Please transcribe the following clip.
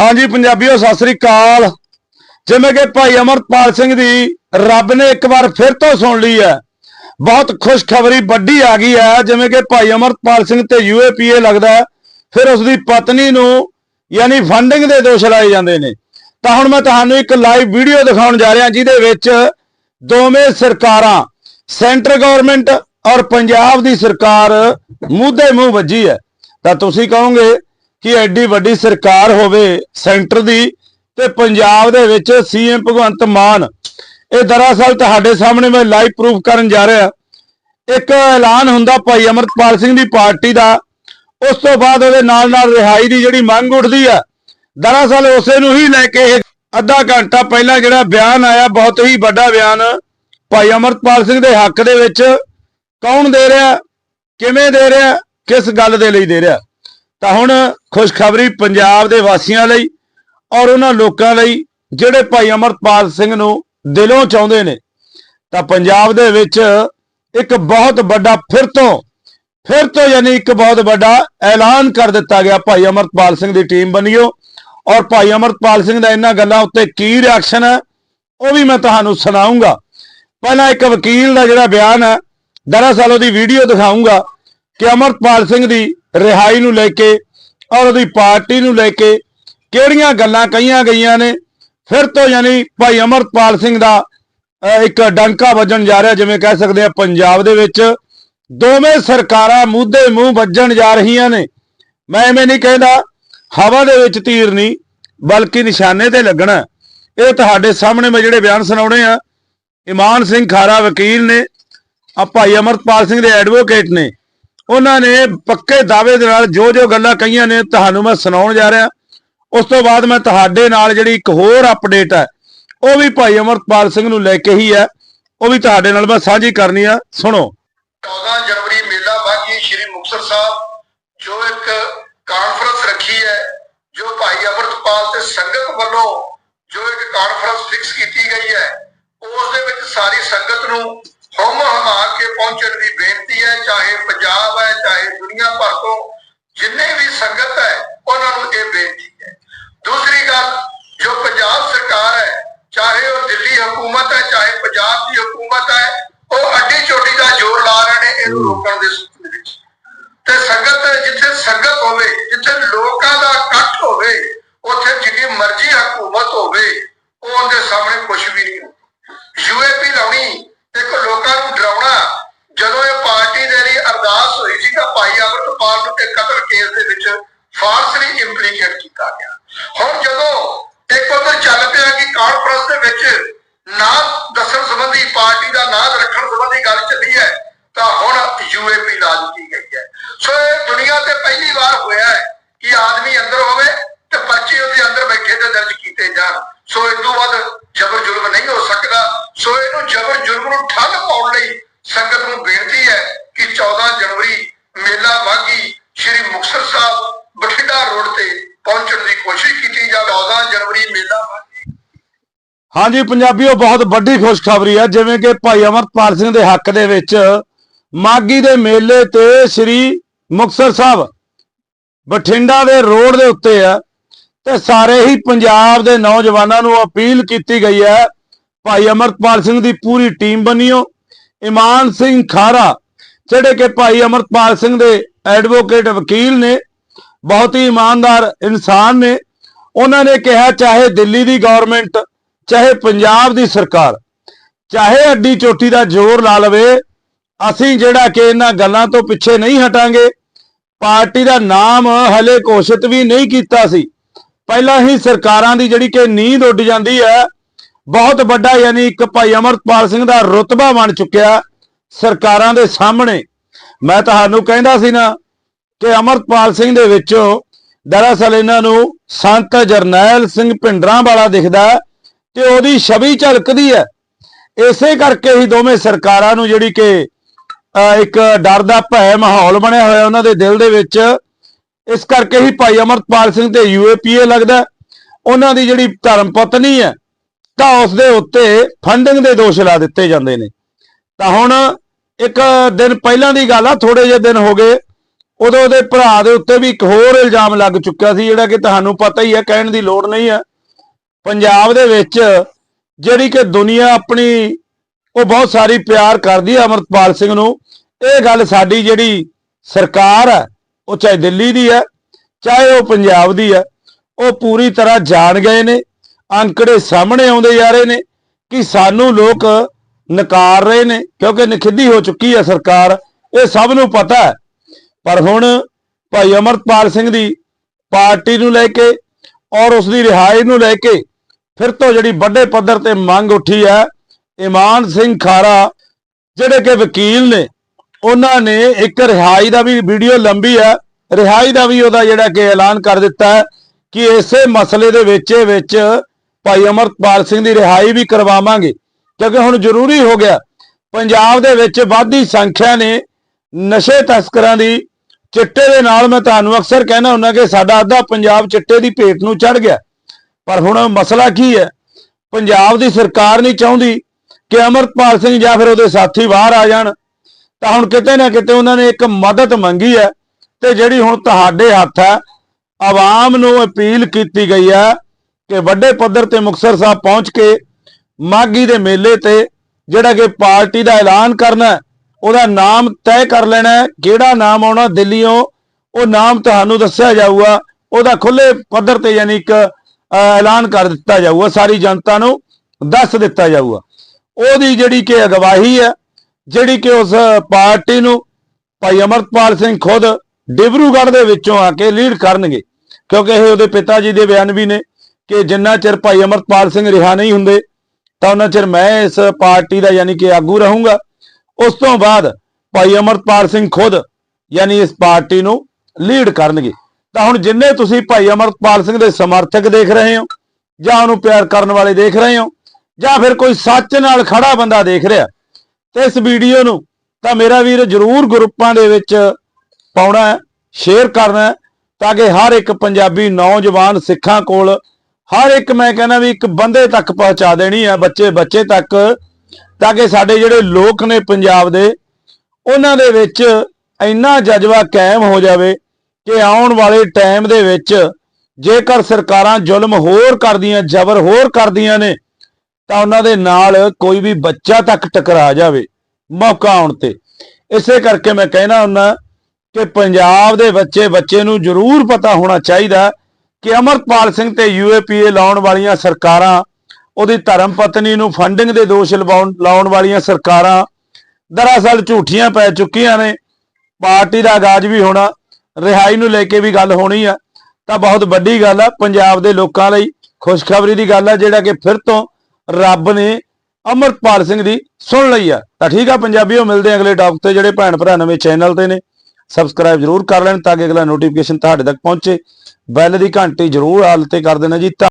ਹਾਂਜੀ ਪੰਜਾਬੀਓ, ਸਤਿ ਸ੍ਰੀ ਅਕਾਲ। ਜਿਵੇਂ ਕਿ ਭਾਈ ਅਮਰਪਾਲ ਸਿੰਘ ਦੀ ਰੱਬ ਨੇ ਇੱਕ ਵਾਰ ਫਿਰ ਤੋਂ ਸੁਣ ਲਈ ਹੈ। ਬਹੁਤ ਖੁਸ਼ਖਬਰੀ ਵੱਡੀ ਆ ਗਈ ਹੈ। ਜਿਵੇਂ ਕਿ ਭਾਈ ਅਮਰਪਾਲ ਸਿੰਘ ਤੇ ਯੂਏਪੀਏ ਲੱਗਦਾ ਫਿਰ ਉਸ ਦੀ ਪਤਨੀ ਨੂੰ ਯਾਨੀ ਫੰਡਿੰਗ ਦੇ ਦੋਸ਼ ਲਾਏ ਜਾਂਦੇ ਨੇ। ਤਾਂ ਹੁਣ ਮੈਂ ਤੁਹਾਨੂੰ ਇੱਕ ਲਾਈਵ ਵੀਡੀਓ ਦਿਖਾਉਣ ਜਾ ਰਿਹਾ, ਜਿਹਦੇ ਵਿੱਚ ਦੋਵੇਂ ਸਰਕਾਰਾਂ ਸੈਂਟਰ ਗਵਰਨਮੈਂਟ ਔਰ ਪੰਜਾਬ ਦੀ ਸਰਕਾਰ ਮੂੰਹ ਦੇ ਮੂੰਹ ਵੱਜੀ ਹੈ। ਤਾਂ ਤੁਸੀਂ ਕਹੋਗੇ ਕਿ ਐਡੀ ਵੱਡੀ ਸਰਕਾਰ ਹੋਵੇ ਸੈਂਟਰ ਦੀ ਤੇ ਪੰਜਾਬ ਦੇ ਵਿੱਚ ਸੀਐਮ ਭਗਵੰਤ ਮਾਨ, ਇਹ ਦਰਅਸਲ ਤੁਹਾਡੇ ਸਾਹਮਣੇ ਮੈਂ ਲਾਈਵ ਪ੍ਰੂਫ ਕਰਨ ਜਾ ਰਿਹਾ। ਇੱਕ ਐਲਾਨ ਹੁੰਦਾ ਭਾਈ ਅਮਰਪਾਲ ਸਿੰਘ ਦੀ ਪਾਰਟੀ ਦਾ, ਉਸ ਤੋਂ ਬਾਅਦ ਉਹਦੇ ਨਾਲ ਨਾਲ ਰਿਹਾਈ ਦੀ ਜਿਹੜੀ ਮੰਗ ਉੱਠਦੀ ਆ, ਦਰਅਸਲ ਉਸੇ ਨੂੰ ਹੀ ਲੈ ਕੇ ਇਹ ਅੱਧਾ ਘੰਟਾ ਪਹਿਲਾਂ ਜਿਹੜਾ ਬਿਆਨ ਆਇਆ, ਬਹੁਤ ਹੀ ਵੱਡਾ ਬਿਆਨ, ਭਾਈ ਅਮਰਪਾਲ ਸਿੰਘ ਦੇ ਹੱਕ ਦੇ ਵਿੱਚ ਕੌਣ ਦੇ ਰਿਹਾ, ਕਿਵੇਂ ਦੇ ਰਿਹਾ, ਕਿਸ ਗੱਲ ਦੇ ਲਈ ਦੇ ਰਿਹਾ? ਤਾਂ ਹੁਣ ਖੁਸ਼ਖਬਰੀ ਪੰਜਾਬ ਦੇ ਵਾਸੀਆਂ ਲਈ ਔਰ ਉਹਨਾਂ ਲੋਕਾਂ ਲਈ ਜਿਹੜੇ ਭਾਈ ਅਮਰਪਾਲ ਸਿੰਘ ਨੂੰ ਦਿਲੋਂ ਚਾਹੁੰਦੇ ਨੇ, ਤਾਂ ਪੰਜਾਬ ਦੇ ਵਿੱਚ ਇੱਕ ਬਹੁਤ ਵੱਡਾ ਫਿਰ ਤੋਂ ਫਿਰ ਤੋਂ ਯਾਨੀ ਇੱਕ ਬਹੁਤ ਵੱਡਾ ਐਲਾਨ ਕਰ ਦਿੱਤਾ ਗਿਆ ਭਾਈ ਅਮਰਪਾਲ ਸਿੰਘ ਦੀ ਟੀਮ ਬਣੀਓ ਔਰ ਭਾਈ ਅਮਰਪਾਲ ਸਿੰਘ ਦਾ ਇਹਨਾਂ ਗੱਲਾਂ ਉੱਤੇ ਕੀ ਰਿਐਕਸ਼ਨ ਹੈ, ਉਹ ਵੀ ਮੈਂ ਤੁਹਾਨੂੰ ਸੁਣਾਉਂਗਾ ਪਹਿਲਾਂ ਇੱਕ ਵਕੀਲ ਦਾ ਜਿਹੜਾ ਬਿਆਨ ਹੈ, ਦਰਅਸਲ ਉਹਦੀ ਵੀਡੀਓ ਦਿਖਾਉਂਗਾ ਕਿ ਅਮਰਪਾਲ ਸਿੰਘ ਦੀ ਰਿਹਾਈ ਨੂੰ ਲੈ ਕੇ ਔਰ ਉਹਦੀ ਪਾਰਟੀ ਨੂੰ ਲੈ ਕੇ ਕਿਹੜੀਆਂ ਗੱਲਾਂ ਕਹੀਆਂ ਗਈਆਂ ਨੇ? ਫਿਰ ਤੋਂ ਯਾਨੀ ਭਾਈ ਅਮਰਪਾਲ ਸਿੰਘ ਦਾ ਇੱਕ ਡੰਕਾ ਵੱਜਣ ਜਾ ਰਿਹਾ, ਜਿਵੇਂ ਕਹਿ ਸਕਦੇ ਆ ਪੰਜਾਬ ਦੇ ਵਿੱਚ। ਦੋਵੇਂ ਸਰਕਾਰਾਂ ਮੂਧੇ ਮੂੰਹ ਵੱਜਣ ਜਾ ਰਹੀਆਂ ਨੇ। ਮੈਂ ਐਵੇਂ ਨਹੀਂ ਕਹਿੰਦਾ ਹਵਾ ਦੇ ਵਿੱਚ ਤੀਰ ਨਹੀਂ, ਬਲਕਿ ਨਿਸ਼ਾਨੇ ਤੇ ਲੱਗਣਾ। ਇਹ ਤੁਹਾਡੇ ਸਾਹਮਣੇ ਮੈਂ ਜਿਹੜੇ ਬਿਆਨ ਸੁਣਾਉਣੇ ਆ, ਇਮਾਨ ਸਿੰਘ ਖਾਰਾ ਵਕੀਲ ਨੇ, ਆ ਭਾਈ ਅਮਰਪਾਲ ਸਿੰਘ ਦੇ ਐਡਵੋਕੇਟ ਨੇ। ਉਹਨਾਂ ਨੇ ਪੱਕੇ ਦਾਅਵੇ ਦੇ ਨਾਲ ਜੋ ਜੋ ਗੱਲਾਂ ਕਹੀਆਂ ਨੇ ਤੁਹਾਨੂੰ ਮੈਂ ਸੁਣਾਉਣ ਜਾ ਰਿਹਾ। ਉਸ ਤੋਂ ਬਾਅਦ ਮੈਂ ਤੁਹਾਡੇ ਨਾਲ ਜਿਹੜੀ ਇੱਕ ਹੋਰ ਅਪਡੇਟ ਹੈ, ਉਹ ਵੀ ਭਾਈ ਅਮਰਪਾਲ ਸਿੰਘ ਨੂੰ ਲੈ ਕੇ ਹੀ ਹੈ। ਉਹ ਵੀ ਤੁਹਾਡੇ ਨਾਲ ਮੈਂ ਸਾਂਝੀ ਕਰਨੀ ਆ। ਸੁਣੋ। 14 ਜਨਵਰੀ ਮੇਲਾ ਬਾਗੀ ਸ਼੍ਰੀ ਮੁਕਤਸਰ ਸਾਹਿਬ, ਜੋ ਇੱਕ ਕਾਨਫਰੰਸ ਰੱਖੀ ਹੈ, ਜੋ ਭਾਈ ਅਮਰਤਪਾਲ ਤੇ ਸੰਗਤ ਵੱਲੋਂ ਜੋ ਇੱਕ ਕਾਨਫਰੰਸ ਫਿਕਸ ਕੀਤੀ ਗਈ ਹੈ, ਉਸ ਦੇ ਵਿੱਚ ਸਾਰੀ ਸੰਗਤ ਨੂੰ ਹੁਮ ਹਮਾ ਕੇ ਪਹੁੰਚਣ ਦੀ ਬੇਨਤੀ ਹੈ ਚਾਹੇ ਪੰਜਾਬ ਹੈ ਚਾਹੇ ਦੁਨੀਆ ਭਰ ਤੋਂ ਜਿੰਨੇ ਵੀ ਸੰਗਤ ਹੈ ਉਹਨਾਂ ਨੂੰ ਇਹ ਬੇਨਤੀ ਹੈ। ਦੂਸਰੀ ਗੱਲ ਜੋ ਪੰਜਾਬ ਸਰਕਾਰ ਹੈ ਚਾਹੇ ਉਹ ਦਿੱਲੀ ਹਕੂਮਤ ਹੈ ਚਾਹੇ ਪੰਜਾਬ ਦੀ ਹਕੂਮਤ ਹੈ ਉਹ ਅੱਡੀ ਚੋਟੀ ਦਾ ਜ਼ੋਰ ਲਾ ਰਹੇ ਨੇ ਇਹਨੂੰ ਰੋਕਣ ਦੇ ਵਿੱਚ। ਤੇ ਸੰਗਤ ਜਿੱਥੇ ਸੰਗਤ ਹੋਵੇ ਜਿੱਥੇ ਲੋਕਾਂ ਦਾ ਇਕੱਠ ਹੋਵੇ ਉੱਥੇ ਜਿੰਨੀ ਮਰਜ਼ੀ ਹਕੂਮਤ ਹੋਵੇ ਉਹ ਉਹਦੇ ਸਾਹਮਣੇ ਕੁਝ ਵੀ ਨਹੀਂ ਕਤਲ ਕੇਸ ਦੇ ਇੰਪਲੀਕੇਟ ਕੀਤਾ ਗਿਆ। ਹੁਣ ਜਦੋਂ ਇੱਕ ਉਧਰ ਚੱਲ ਪਿਆ ਕਿ ਕਾਨਫਰੰਸ ਦੇ ਵਿੱਚ ਨਾਮ ਦੱਸਣ ਸੰਬੰਧੀ, ਪਾਰਟੀ ਦਾ ਨਾਮ ਰੱਖਣ ਸੰਬੰਧੀ ਗੱਲ ਚੱਲੀ ਹੈ, ਤਾਂ ਹੁਣ ਯੂਏਪੀ ਲਾ ਗਈ ਹੈ। ਸੋ ਇਹ ਦੁਨੀਆ ਤੇ ਪਹਿਲੀ ਵਾਰ ਹੋਇਆ ਹੈ ਕਿ ਆਦਮੀ ਅੰਦਰ ਹੋਵੇ ਤੇ ਪਰਚੇ ਉਹਦੇ ਅੰਦਰ ਬੈਠੇ ਤੇ ਦਰਜ ਕੀਤੇ ਜਾਣ। ਸੋ ਇਸ ਤੋਂ ਬਾਅਦ ਜ਼ਬਰ ਜ਼ੁਲਮ ਨਹੀਂ ਹੋ ਸਕਦਾ। ਸੋ ਇਹਨੂੰ ਜ਼ਬਰ ਜ਼ੁਲਮ ਨੂੰ ਠੱਲ ਪਾਉਣ ਲਈ ਸੰਗਤ ਨੂੰ ਬੇਨਤੀ ਹੈ ਕਿ 14 ਜਨਵਰੀ ਮੇਲਾ ਬਾਗੀ ਸ਼੍ਰੀ ਮੁਕਤਸਰ ਸਾਹਿਬ ਬਠਿੰਡਾ ਰੋਡ ਤੇ ਪਹੁੰਚਣ ਦੀ ਕੋਸ਼ਿਸ਼ ਕੀਤੀ ਜਾਵੇ 14 ਜਨਵਰੀ ਮੇਲਾ ਹਾਂਜੀ। ਪੰਜਾਬੀਓ, ਬਹੁਤ ਵੱਡੀ ਖੁਸ਼ਖਬਰੀ ਹੈ। ਜਿਵੇਂ ਕਿ ਭਾਈ ਅਮਰਪਾਲ ਸਿੰਘ ਦੇ ਹੱਕ ਦੇ ਵਿੱਚ ਮਾਗੀ ਦੇ ਮੇਲੇ ਤੇ ਸ੍ਰੀ ਮੁਕਤਸਰ ਸਾਹਿਬ ਬਠਿੰਡਾ ਦੇ ਰੋਡ ਦੇ ਉੱਤੇ ਆ ਤੇ ਸਾਰੇ ਹੀ ਪੰਜਾਬ ਦੇ ਨੌਜਵਾਨਾਂ ਨੂੰ ਅਪੀਲ ਕੀਤੀ ਗਈ ਹੈ, ਭਾਈ ਅਮਰਪਾਲ ਸਿੰਘ ਦੀ ਪੂਰੀ ਟੀਮ ਬਣੀਓ ਇਮਾਨ ਸਿੰਘ ਖਾਰਾ, ਜਿਹੜੇ ਕਿ ਭਾਈ ਅਮਰਪਾਲ ਸਿੰਘ ਦੇ ਐਡਵੋਕੇਟ ਵਕੀਲ ਨੇ, ਬਹੁਤ ਹੀ ਇਮਾਨਦਾਰ ਇਨਸਾਨ ਨੇ, ਉਹਨਾਂ ਨੇ ਕਿਹਾ ਚਾਹੇ ਦਿੱਲੀ ਦੀ ਗਵਰਨਮੈਂਟ ਚਾਹੇ ਪੰਜਾਬ ਦੀ ਸਰਕਾਰ, ਚਾਹੇ ਅੱਡੀ ਚੋਟੀ ਦਾ ਜ਼ੋਰ ਲਾ ਲਵੇ, ਅਸੀਂ ਜਿਹੜਾ ਕਿ ਇਹਨਾਂ ਗੱਲਾਂ ਤੋਂ ਪਿੱਛੇ ਨਹੀਂ ਹਟਾਂਗੇ, ਪਾਰਟੀ ਦਾ ਨਾਮ ਹਲੇ ਘੋਸ਼ਿਤ ਵੀ ਨਹੀਂ ਕੀਤਾ ਸੀ। ਪਹਿਲਾਂ ਹੀ ਸਰਕਾਰਾਂ ਦੀ ਜਿਹੜੀ ਕਿ ਨੀਂਦ ਉੱਡ ਜਾਂਦੀ ਹੈ, ਬਹੁਤ ਵੱਡਾ ਯਾਨੀ ਇੱਕ ਭਾਈ ਅਮਰਪਾਲ ਸਿੰਘ ਦਾ ਰੁਤਬਾ ਬਣ ਚੁੱਕਿਆ ਸਰਕਾਰਾਂ ਦੇ ਸਾਹਮਣੇ। ਮੈਂ ਤੁਹਾਨੂੰ ਕਹਿੰਦਾ ਸੀ ਨਾ ਕਿ ਅਮਰਪਾਲ ਸਿੰਘ ਦੇ ਵਿੱਚੋਂ ਦਰਅਸਲ ਇਹਨਾਂ ਨੂੰ ਸੰਤ ਜਰਨੈਲ ਸਿੰਘ ਭਿੰਡਰਾਂ ਵਾਲਾ ਦਿਖਦਾ ਤੇ ਉਹਦੀ ਛਵੀ ਝਲਕਦੀ ਹੈ। ਇਸੇ ਕਰਕੇ ਹੀ ਦੋਵੇਂ ਸਰਕਾਰਾਂ ਨੂੰ ਜਿਹੜੀ ਕਿ ਇੱਕ ਡਰ ਦਾ ਭੈ ਮਾਹੌਲ ਬਣਿਆ ਹੋਇਆ ਉਹਨਾਂ ਦੇ ਦਿਲ ਦੇ ਵਿੱਚ, ਇਸ ਕਰਕੇ ਹੀ ਭਾਈ ਅਮਰਪਾਲ ਸਿੰਘ ਤੇ ਯੂਏਪੀਏ ਲੱਗਦਾ ਉਹਨਾਂ ਦੀ ਜਿਹੜੀ ਧਰਮ ਪਤਨੀ ਹੈ ਤਾਂ ਉਸ ਦੇ ਉੱਤੇ ਫੰਡਿੰਗ ਦੇ ਦੋਸ਼ ਲਾ ਦਿੱਤੇ ਜਾਂਦੇ ਨੇ। ਤਾਂ ਹੁਣ ਇੱਕ ਦਿਨ ਪਹਿਲਾਂ ਦੀ ਗੱਲ ਆ ਥੋੜੇ ਜਿਹੇ ਦਿਨ ਹੋ ਗਏ। ਉਦੋਂ ਉਹਦੇ ਭਰਾ ਦੇ ਉੱਤੇ ਵੀ ਇੱਕ ਹੋਰ ਇਲਜ਼ਾਮ ਲੱਗ ਚੁੱਕਿਆ ਸੀ, ਜਿਹੜਾ ਕਿ ਤੁਹਾਨੂੰ ਪਤਾ ਹੀ ਹੈ, ਕਹਿਣ ਦੀ ਲੋੜ ਨਹੀਂ ਹੈ। ਪੰਜਾਬ ਦੇ ਵਿੱਚ ਜਿਹੜੀ ਕਿ ਦੁਨੀਆ ਆਪਣੀ, ਉਹ ਬਹੁਤ ਸਾਰੀ ਪਿਆਰ ਕਰਦੀ ਹੈ ਅਮਰਪਾਲ ਸਿੰਘ ਨੂੰ। ਇਹ ਗੱਲ ਸਾਡੀ ਜਿਹੜੀ ਸਰਕਾਰ ਹੈ, ਉਹ ਚਾਹੇ ਦਿੱਲੀ ਦੀ ਹੈ, ਚਾਹੇ ਉਹ ਪੰਜਾਬ ਦੀ ਹੈ, ਉਹ ਪੂਰੀ ਤਰ੍ਹਾਂ ਜਾਣ ਗਏ ਨੇ। ਅੰਕੜੇ ਸਾਹਮਣੇ ਆਉਂਦੇ ਜਾ ਰਹੇ ਨੇ ਕਿ ਸਾਨੂੰ ਲੋਕ ਨਕਾਰ ਰਹੇ ਨੇ, ਕਿਉਂਕਿ ਨਖਿੱਧੀ ਹੋ ਚੁੱਕੀ ਹੈ ਸਰਕਾਰ, ਇਹ ਸਭ ਨੂੰ ਪਤਾ ਹੈ। ਪਰ ਹੁਣ ਭਾਈ ਅਮਰਪਾਲ ਸਿੰਘ ਦੀ ਪਾਰਟੀ ਨੂੰ ਲੈ ਕੇ ਔਰ ਉਸ ਦੀ ਰਿਹਾਈ ਨੂੰ ਲੈ ਕੇ ਫਿਰ ਤੋਂ ਜਿਹੜੀ ਵੱਡੇ ਪੱਧਰ ਤੇ ਮੰਗ ਉੱਠੀ ਹੈ, ਇਮਾਨ ਸਿੰਘ ਖਾਰਾ ਜਿਹੜੇ ਕਿ ਵਕੀਲ ਨੇ, ਉਹਨਾਂ ਨੇ ਇੱਕ ਰਿਹਾਈ ਦਾ ਵੀ ਵੀਡੀਓ ਲੰਬੀ ਹੈ, ਰਿਹਾਈ ਦਾ ਵੀ ਉਹਦਾ ਜਿਹੜਾ ਕਿ ਐਲਾਨ ਕਰ ਦਿੱਤਾ ਹੈ ਕਿ ਇਸੇ ਮਸਲੇ ਦੇ ਵਿੱਚ ਵਿੱਚ ਭਾਈ ਅਮਰਪਾਲ ਸਿੰਘ ਦੀ ਰਿਹਾਈ ਵੀ ਕਰਵਾਵਾਂਗੇ। ਕਿਉਂਕਿ ਹੁਣ ਜ਼ਰੂਰੀ ਹੋ ਗਿਆ। ਪੰਜਾਬ ਦੇ ਵਿੱਚ ਵਾਧੀ ਸੰਖਿਆ ਨੇ ਨਸ਼ੇ ਤਸਕਰਾਂ ਦੀ ਚਿੱਟੇ ਦੇ ਨਾਲ ਮੈਂ ਤੁਹਾਨੂੰ ਅਕਸਰ ਕਹਿਣਾ ਹੁੰਦਾ ਕਿ ਸਾਡਾ ਅੱਧਾ ਪੰਜਾਬ ਚਿੱਟੇ ਦੀ ਭੇਟ ਨੂੰ ਚੜ ਗਿਆ। ਪਰ ਹੁਣ ਮਸਲਾ ਕੀ ਹੈ? ਪੰਜਾਬ ਦੀ ਸਰਕਾਰ ਨਹੀਂ ਚਾਹੁੰਦੀ ਕਿ ਅਮਰਪਾਲ ਸਿੰਘ ਜਾਂ ਫਿਰ ਉਹਦੇ ਸਾਥੀ ਬਾਹਰ ਆ ਜਾਣ। ਤਾਂ ਹੁਣ ਕਿਤੇ ਨਾ ਕਿਤੇ ਉਹਨਾਂ ਨੇ ਇੱਕ ਮਦਦ ਮੰਗੀ ਹੈ ਤੇ ਜਿਹੜੀ ਹੁਣ ਤੁਹਾਡੇ ਹੱਥ ਹੈ, ਆਵਾਮ ਨੂੰ ਅਪੀਲ ਕੀਤੀ ਗਈ ਹੈ ਕਿ ਵੱਡੇ ਪੱਧਰ ਤੇ ਮੁਕਤਸਰ ਸਾਹਿਬ ਪਹੁੰਚ ਕੇ ਮਾਗੀ ਦੇ ਮੇਲੇ ਤੇ ਜਿਹੜਾ ਕਿ ਪਾਰਟੀ ਦਾ ਐਲਾਨ ਕਰਨਾ ਉਹਦਾ ਨਾਮ ਤੈਅ ਕਰ ਲੈਣਾ ਕਿਹੜਾ ਨਾਮ ਆਉਣਾ ਦਿੱਲੀੋਂ ਉਹ ਨਾਮ ਤੁਹਾਨੂੰ ਦੱਸਿਆ ਜਾਊਗਾ। ਉਹਦਾ ਖੁੱਲੇ ਪੱਧਰ ਤੇ ਯਾਨੀ ਇੱਕ ਐਲਾਨ ਕਰ ਦਿੱਤਾ ਜਾਊਗਾ, ਸਾਰੀ ਜਨਤਾ ਨੂੰ ਦੱਸ ਦਿੱਤਾ ਜਾਊਗਾ। ਉਹਦੀ ਜਿਹੜੀ ਕਿ ਅਗਵਾਹੀ ਹੈ, ਜਿਹੜੀ ਕਿ ਉਸ ਪਾਰਟੀ ਨੂੰ ਭਾਈ ਅਮਰਪਾਲ ਸਿੰਘ ਖੁਦ ਡਿਬਰੂਗੜ੍ਹ ਦੇ ਵਿੱਚੋਂ ਆ ਕੇ ਲੀਡ ਕਰਨਗੇ। ਕਿਉਂਕਿ ਇਹ ਉਹਦੇ ਪਿਤਾ ਜੀ ਦੇ ਬਿਆਨ ਵੀ ਨੇ ਕਿ ਜਿੰਨਾ ਚਿਰ ਭਾਈ ਅਮਰਪਾਲ ਸਿੰਘ ਰਿਹਾ ਨਹੀਂ ਹੁੰਦੇ ਤਾਂ ਉਹਨਾਂ ਚਿਰ ਮੈਂ ਇਸ ਪਾਰਟੀ ਦਾ ਯਾਨੀ ਕਿ ਆਗੂ ਰਹੂੰਗਾ। ਉਸ ਤੋਂ ਬਾਅਦ ਭਾਈ ਅਮਰਪਾਲ ਸਿੰਘ ਖੁਦ ਯਾਨੀ ਇਸ ਪਾਰਟੀ ਨੂੰ ਲੀਡ ਕਰਨਗੇ। ਤਾਂ ਹੁਣ ਜਿੰਨੇ ਤੁਸੀਂ ਭਾਈ ਅਮਰਪਾਲ ਸਿੰਘ ਦੇ ਸਮਰਥਕ ਦੇਖ ਰਹੇ ਹੋ, ਜਾਂ ਉਹਨੂੰ ਪਿਆਰ ਕਰਨ ਵਾਲੇ ਦੇਖ ਰਹੇ ਹੋ, ਜਾਂ ਫਿਰ ਕੋਈ ਸੱਚ ਨਾਲ ਖੜਾ ਬੰਦਾ ਦੇਖ ਰਿਹਾ, ਤੇ ਇਸ ਵੀਡੀਓ ਨੂੰ ਤਾਂ ਮੇਰਾ ਵੀਰ ਜਰੂਰ ਗਰੁੱਪਾਂ ਦੇ ਵਿੱਚ ਪਾਉਣਾ ਹੈ ਸ਼ੇਅਰ ਕਰਨਾ ਹੈ, ਤਾਂ ਕਿ ਹਰ ਇੱਕ ਪੰਜਾਬੀ ਨੌਜਵਾਨ ਸਿੱਖਾਂ ਕੋਲ ਹਰ ਇੱਕ ਮੈਂ ਕਹਿੰਦਾ ਵੀ ਇੱਕ ਬੰਦੇ ਤੱਕ ਪਹੁੰਚਾ ਦੇਣੀ ਆ, ਬੱਚੇ ਬੱਚੇ ਤੱਕ, ਤਾਂ ਕਿ ਸਾਡੇ ਜਿਹੜੇ ਲੋਕ ਨੇ ਪੰਜਾਬ ਦੇ, ਉਹਨਾਂ ਦੇ ਵਿੱਚ ਇੰਨਾ ਜਜ਼ਬਾ ਕਾਇਮ ਹੋ ਜਾਵੇ ਕਿ ਆਉਣ ਵਾਲੇ ਟਾਈਮ ਦੇ ਵਿੱਚ ਜੇਕਰ ਸਰਕਾਰਾਂ ਜ਼ੁਲਮ ਹੋਰ ਕਰਦੀਆਂ, ਜ਼ਬਰ ਹੋਰ ਕਰਦੀਆਂ ਨੇ, ਤਾਂ ਉਹਨਾਂ ਦੇ ਨਾਲ ਕੋਈ ਵੀ ਬੱਚਾ ਤੱਕ ਟਕਰਾ ਜਾਵੇ ਮੌਕਾ ਆਉਣ ਤੇ। ਇਸੇ ਕਰਕੇ ਮੈਂ ਕਹਿਣਾ ਹੁੰਦਾ ਕਿ ਪੰਜਾਬ ਦੇ ਬੱਚੇ ਬੱਚੇ ਨੂੰ ਜ਼ਰੂਰ ਪਤਾ ਹੋਣਾ ਚਾਹੀਦਾ ਕਿ ਅਮਰਪਾਲ ਸਿੰਘ ਤੇ ਯੂਏਪੀਏ ਲਾਉਣ ਵਾਲੀਆਂ ਸਰਕਾਰਾਂ, ਉਹਦੀ ਧਰਮ ਪਤਨੀ ਨੂੰ ਫੰਡਿੰਗ ਦੇ ਦੋਸ਼ ਲਵਾਉਣ, ਲਾਉਣ ਵਾਲੀਆਂ ਸਰਕਾਰਾਂ ਦਰਅਸਲ ਝੂਠੀਆਂ ਪੈ ਚੁੱਕੀਆਂ ਨੇ। ਪਾਰਟੀ ਦਾ ਆਗਾਜ਼ ਵੀ ਹੋਣਾ, ਰਿਹਾਈ ਨੂੰ ਲੈ ਕੇ ਵੀ ਗੱਲ ਹੋਣੀ ਆ, ਤਾਂ ਬਹੁਤ ਵੱਡੀ ਗੱਲ ਆ ਪੰਜਾਬ ਦੇ ਲੋਕਾਂ ਲਈ। ਖੁਸ਼ਖਬਰੀ ਦੀ ਗੱਲ ਆ ਜਿਹੜਾ ਕਿ ਫਿਰ ਤੋਂ ਰੱਬ ਨੇ ਅਮਰਪਾਲ ਸਿੰਘ ਦੀ ਸੁਣ ਲਈ ਆ। ਤਾਂ ਠੀਕ ਆ ਪੰਜਾਬੀਓ, ਮਿਲਦੇ ਅਗਲੇ ਟਾਪ ਤੇ ਜਿਹੜੇ ਭੈਣ ਭਰਾ ਨਵੇਂ ਚੈਨਲ ਤੇ ਨੇ। ਸਬਸਕ੍ਰਾਈਬ ਜਰੂਰ ਕਰ ਲੈਣ ਤਾਂ ਕਿ ਅਗਲਾ ਨੋਟੀਫਿਕੇਸ਼ਨ ਤੁਹਾਡੇ ਤੱਕ ਪਹੁੰਚੇ। ਬੈਲ ਦੀ ਘੰਟੀ ਜਰੂਰ ਆਲ ਤੇ ਕਰ ਦੇਣਾ ਜੀ। ਧੰਨ-